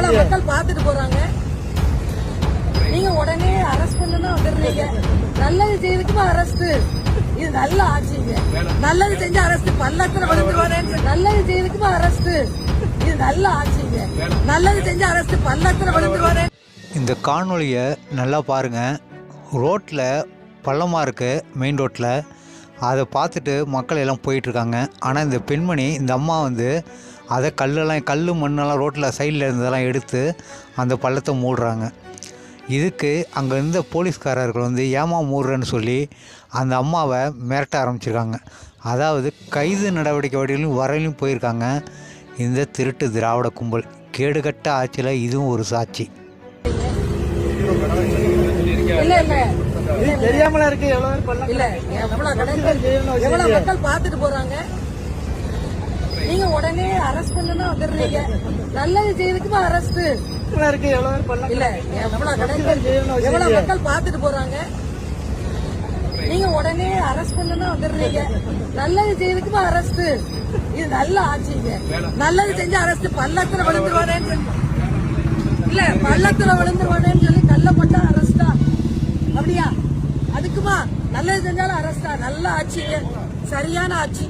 எவ்வளவு மக்கள் பார்த்துட்டு போறாங்க. நீங்க உடனே அரெஸ்ட் பண்ணணும் வந்துடுறீங்க நல்லது செய்யறதுக்குமா அரெஸ்ட் இது நல்ல ஆட்சிங்க. நல்லது செஞ்ச அரெஸ்ட் பள்ளத்துல விழுந்துருவானேன்னு நல்லது செய்யறதுக்குமா அரெஸ்ட் இது நல்ல ஆட்சிங்க. நல்லது செஞ்ச அரெஸ்ட் பள்ளத்துல விழுந்துருவானே இந்த காணொளியை நல்லா பாருங்கள் ரோட்டில் பள்ளமாக இருக்குது மெயின் ரோட்டில் அதை பார்த்துட்டு மக்கள் எல்லாம் போயிட்டுருக்காங்க. ஆனால் இந்த பெண்மணி இந்த அம்மா வந்து அதை கல்லெல்லாம் கல் மண்ணெல்லாம் ரோட்டில் சைடில் இருந்ததெல்லாம் எடுத்து அந்த பள்ளத்தை மூடுறாங்க. இதுக்கு அங்கே இருந்த போலீஸ்காரர்கள் வந்து ஏமா மூடுறேன்னு சொல்லி அந்த அம்மாவை மிரட்ட ஆரம்பிச்சிருக்காங்க. அதாவது கைது நடவடிக்கை வடிவிலும் வரையிலும் போயிருக்காங்க. இந்த திருட்டு திராவிட கும்பல். கேடுகட்ட ஆட்சியில் இதுவும் ஒரு சாட்சி. தெரியாமலா இருக்கு? எவ்வளவு பண்ணலாம் இல்ல எவ்வளவு கடைகள் எவ்வளவு மக்கள் பார்த்துட்டு போறாங்க? நீங்க உடனே அரெஸ்ட் பண்ணணும் வந்துடுறீங்க. நல்லது செய்யறதுக்குமா அரெஸ்ட் இருக்கு? எவ்வளவு பண்ணலாம் இல்ல எவ்வளவு கடைகள் எவ்வளவு மக்கள் பார்த்துட்டு போறாங்க? நீங்க உடனே அரெஸ்ட் பண்ணணும் வந்துடுறீங்க. நல்லது செய்யறதுக்குமா அரெஸ்ட் இது நல்ல ஆட்சிங்க. நல்லது செஞ்ச அரெஸ்ட் பள்ளத்துல விழுந்துருவானேன்னு சொல்லி- இல்ல பள்ளத்துல விழுந்துருவானேன்னு சொல்லி கள்ளப்பட்டா அரெஸ்டா அப்படியா? அதுக்குமா நல்லது செஞ்சாலும் அரசா நல்ல ஆட்சிங்க. சரியான ஆட்சி.